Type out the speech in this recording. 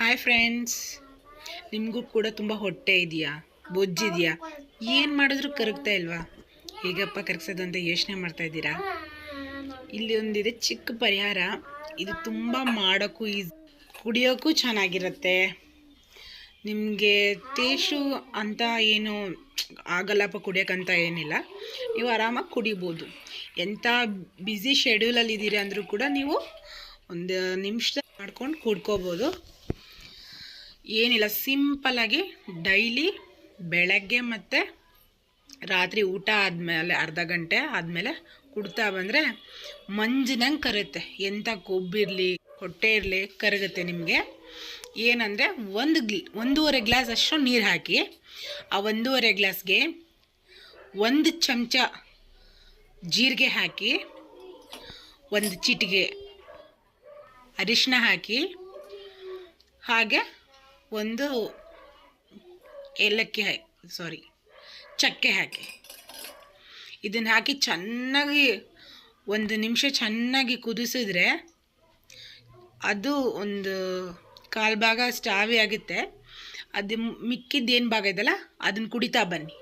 Hi friends ನಿಮಗೂ ಕೂಡ ತುಂಬ ಹೊಟ್ಟೆ ಇದೆಯಾ? ಬೊಜ್ಜಿದೆಯಾ? ಏನು ಮಾಡಿದ್ರು ಕರಗ್ತಾ ಇಲ್ವಾ? ಹೇಗಪ್ಪ ಕರಗ್ಸೋದು ಅಂತ ಯೋಚನೆ ಮಾಡ್ತಾ ಇದ್ದೀರಾ? ಇಲ್ಲಿ ಒಂದಿದೆ ಚಿಕ್ಕ ಪರಿಹಾರ. ಇದು ತುಂಬ ಮಾಡೋಕ್ಕೂ ಈಸ್, ಕುಡಿಯೋಕ್ಕೂ ಚೆನ್ನಾಗಿರುತ್ತೆ. ನಿಮಗೆ ಟೇಸ್ಟು ಅಂತ ಏನು ಆಗಲ್ಲಪ್ಪ ಕುಡಿಯೋಕ್ಕಂತ ಏನಿಲ್ಲ. ನೀವು ಆರಾಮಾಗಿ ಕುಡಿಬೋದು. ಎಂಥ ಬ್ಯುಸಿ ಶೆಡ್ಯೂಲಲ್ಲಿ ಇದ್ದೀರಿ ಅಂದರೂ ಕೂಡ ನೀವು ಒಂದು ನಿಮಿಷ ಮಾಡ್ಕೊಂಡು ಕುಡ್ಕೋಬೋದು. ಏನಿಲ್ಲ ಸಿಂಪಲಾಗಿ ಡೈಲಿ ಬೆಳಗ್ಗೆ ಮತ್ತು ರಾತ್ರಿ ಊಟ ಆದಮೇಲೆ ಅರ್ಧ ಗಂಟೆ ಆದಮೇಲೆ ಕುಡ್ತಾ ಬಂದರೆ ಮಂಜಿನಂಗೆ ಕರುತ್ತೆ. ಎಂಥ ಕೊಬ್ಬಿರಲಿ ಹೊಟ್ಟೆ ಇರಲಿ ಕರಗುತ್ತೆ ನಿಮಗೆ. ಏನಂದರೆ ಒಂದು ಗ್ಲ್, ಒಂದೂವರೆ ಗ್ಲಾಸ್ ಅಷ್ಟು ನೀರು ಹಾಕಿ, ಆ ಒಂದೂವರೆ ಗ್ಲಾಸ್ಗೆ ಒಂದು ಚಮಚ ಜೀರಿಗೆ ಹಾಕಿ, ಒಂದು ಚಿಟಿಗೆ ಅರಿಶಿನ ಹಾಕಿ, ಹಾಗೆ ಒಂದು ಏಲಕ್ಕಿ ಹಾಕಿ ಸಾರಿ ಚಕ್ಕೆ ಹಾಕಿ. ಇದನ್ನು ಹಾಕಿ ಚೆನ್ನಾಗಿ ಒಂದು ನಿಮಿಷ ಚೆನ್ನಾಗಿ ಕುದಿಸಿದ್ರೆ ಅದು ಒಂದು ಕಾಲು ಭಾಗ ಸ್ಟಾವಿ ಆಗುತ್ತೆ. ಅದು ಮಿಕ್ಕಿದ್ದು ಏನು ಭಾಗ ಇದೆಯಲ್ಲ, ಅದನ್ನು ಕುಡಿತಾ ಬನ್ನಿ.